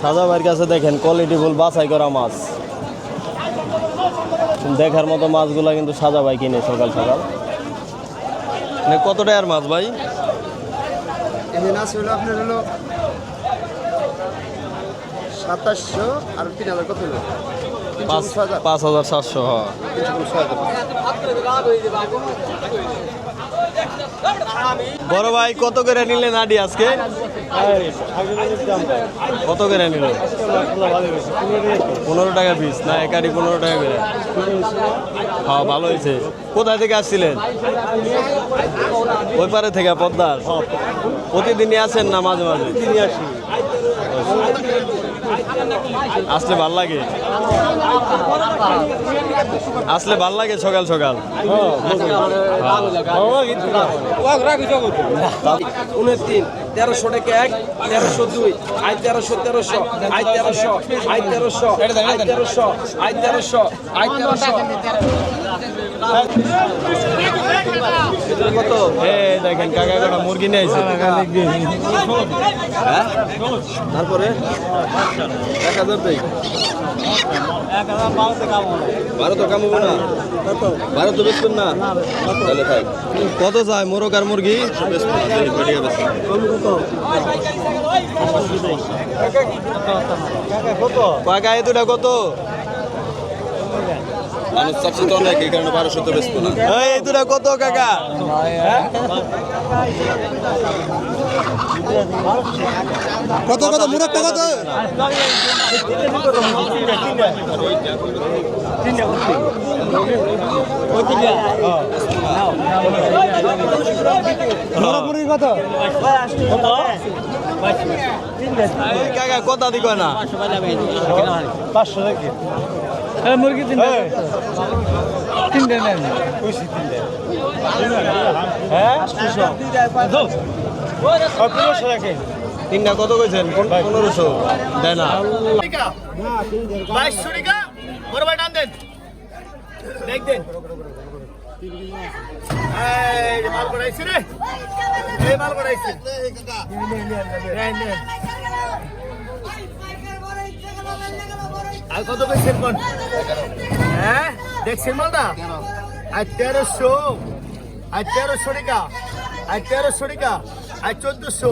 সাদা ভাইয়ের কাছে দেখেন কোয়ালিটি ফুল, বাছাই করা মাছ। দেখার মতো মাছগুলা কিন্তু সাদা ভাই কিনে সকাল সকাল। মানে কত টাকার মাছ ভাই? সাতাশশো আর তিন হাজার কত পাঁচ হাজার সাতশো হ্যাঁ। বড় ভাই, কত করে নিলেন আডি আজকে? কত করে নিল পনেরো টাকা পিস না একারি পনেরো টাকা করে। হ্যাঁ ভালো হয়েছে। কোথায় থেকে আসছিলেন? ওই পারে থেকে, পদ্মার? প্রতিদিনই আসেন না মাঝে মাঝে? আসলে ভালো লাগে। আসলে ভালো লাগে সকাল সকাল। উনিশ তিন তেরোশো টাকা এক? তেরোশো দুই। আই তেরোশো তেরোশো আই তেরোশো আই তেরোশো আই তেরোশো আই তেরোশো আই তেরোশো। কত এ দেখেন কাকা কাকা মুরগি নিয়ে হ্যাঁ? তারপরে? এক হাজার দেই। বারো তো কামাবো না। বারো তো বেচবেন না। কত চাই মোরগ আর মুরগি? এ দুটা কত? মানুষ তো অনেক এই কারণে বারোশো তো বেচবো না। এই দুটা কত কাকা? কত কত মুরাদটা কত? মুরাদপুরি কত? কাকা কথা দি কয় না। পাঁচশো নাকি মুরগি তিনটা। তিনটা নেন। হ্যাঁ তিনটা। কত কইছেন? কোন- পনেরোশো। দেয় না। বাইশশো টাকা বড় ভাই টান দেন। দেখ দেন। এই মাল করাইছি রে। এই মাল করাইছি নেন, নেন। আর কত পেয়েছেন কোন হ্যাঁ? দেখছেন মালটা। আর তেরোশো। আর তেরোশো টাকা। আর তেরোশো টাকা। আর চোদ্দশো।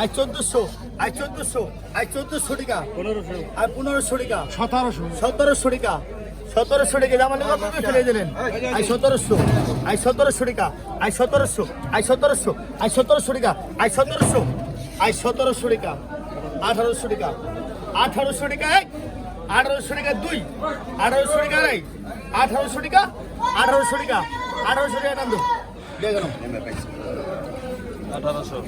আর চোদ্দশো। আর চোদ্দশো। আর চোদ্দশো টাকা। পনেরোশো। আর পনেরোশো টাকা। সতেরোশো। সতেরোশো টাকা। সতেরোশো টাকা। জামা লেগে কত ফেলে দিলেন আই সতেরোশো। আই সতেরোশো টাকা। আই সতেরোশো। আই সতেরোশো। আই সতেরোশো টাকা। আই সতেরোশো। আই সতেরোশো টাকা। আঠারোশো টাকা। আঠারোশো টাকা আঠারোশো টাকা দুই আঠারোশো টাকা আড়াই আঠারোশো টাকা আঠারোশো টাকা আঠারোশো টাকা টান দো দেখো আঠারোশো।